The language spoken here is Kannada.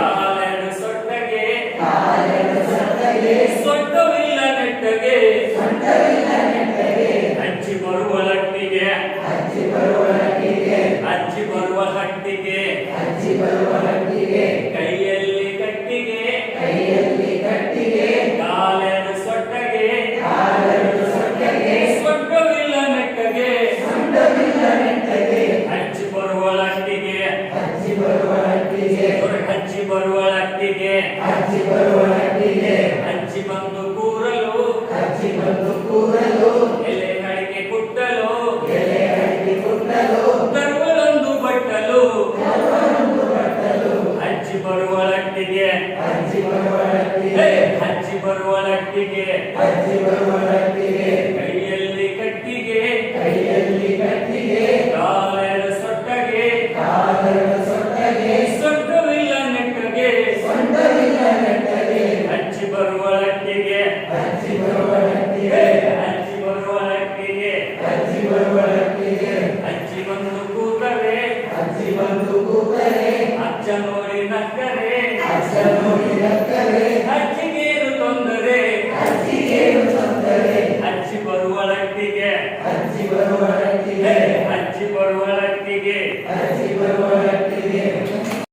ಕಾಲೆರಡು ಸೊಟ್ಟಗೆ ಸೊಟ್ಟವಿಲ್ಲ ನೆಟ್ಟಗೆ. ಅಜ್ಜಿ ಬರುವ ಲಟ್ಟಿಗೆ. ಅಜ್ಜಿ ಬರುವ ಹಟ್ಟಿಗೆ. ಕೈಯಲ್ಲಿ ಕಟ್ಟಿಗೆ. ಕಟ್ಟಿಗೆ. ಕಾಲೆರಡು ಸೊಟ್ಟಗೆ ಸೊಟ್ಟವಿಲ್ಲ ನೆಟ್ಟಗೆ. ಅಜ್ಜಿ ಬರುವ ಲಟ್ಟಿಗೆ. ಅಜ್ಜಿ ಬರುವ ಲಟ್ಟಿಗೆ ಅಜ್ಜಿ ಬಂದು ಕೂರಲು ಎಲೆ ಕಡೆಗೆ ಕುಟ್ಟಲು ತರುವಲೊಂದು ಬಟ್ಟಲು ಅಜ್ಜಿ ಬರುವ ಲಟ್ಟಿಗೆ ಹೇ, ಅಜ್ಜಿ ಬರುವ ಲಟ್ಟಿಗೆ ಕೈಯಲ್ಲಿ ಹಚ್ಚನೂರಿ ನಕ್ಕರೆ. ಹಚ್ಚನೂರಿ ನಕ್ಕರೆ. ಹಚ್ಚಿಗೇನು ತೊಂದರೆ. ಹಚ್ಚಿಗೇನು ತೊಂದರೆ. ಅಚ್ಚಿ ಬರುವಳಟ್ಟಿಗೆ ಹಚ್ಚಿ ಬರುವಳಟ್ಟಿಗೆ ಹಚ್ಚಿ ಬರುವಳಟ್ಟಿಗೆ ಹಚ್ಚಿ ಬರುವಳಟ್ಟಿಗೆ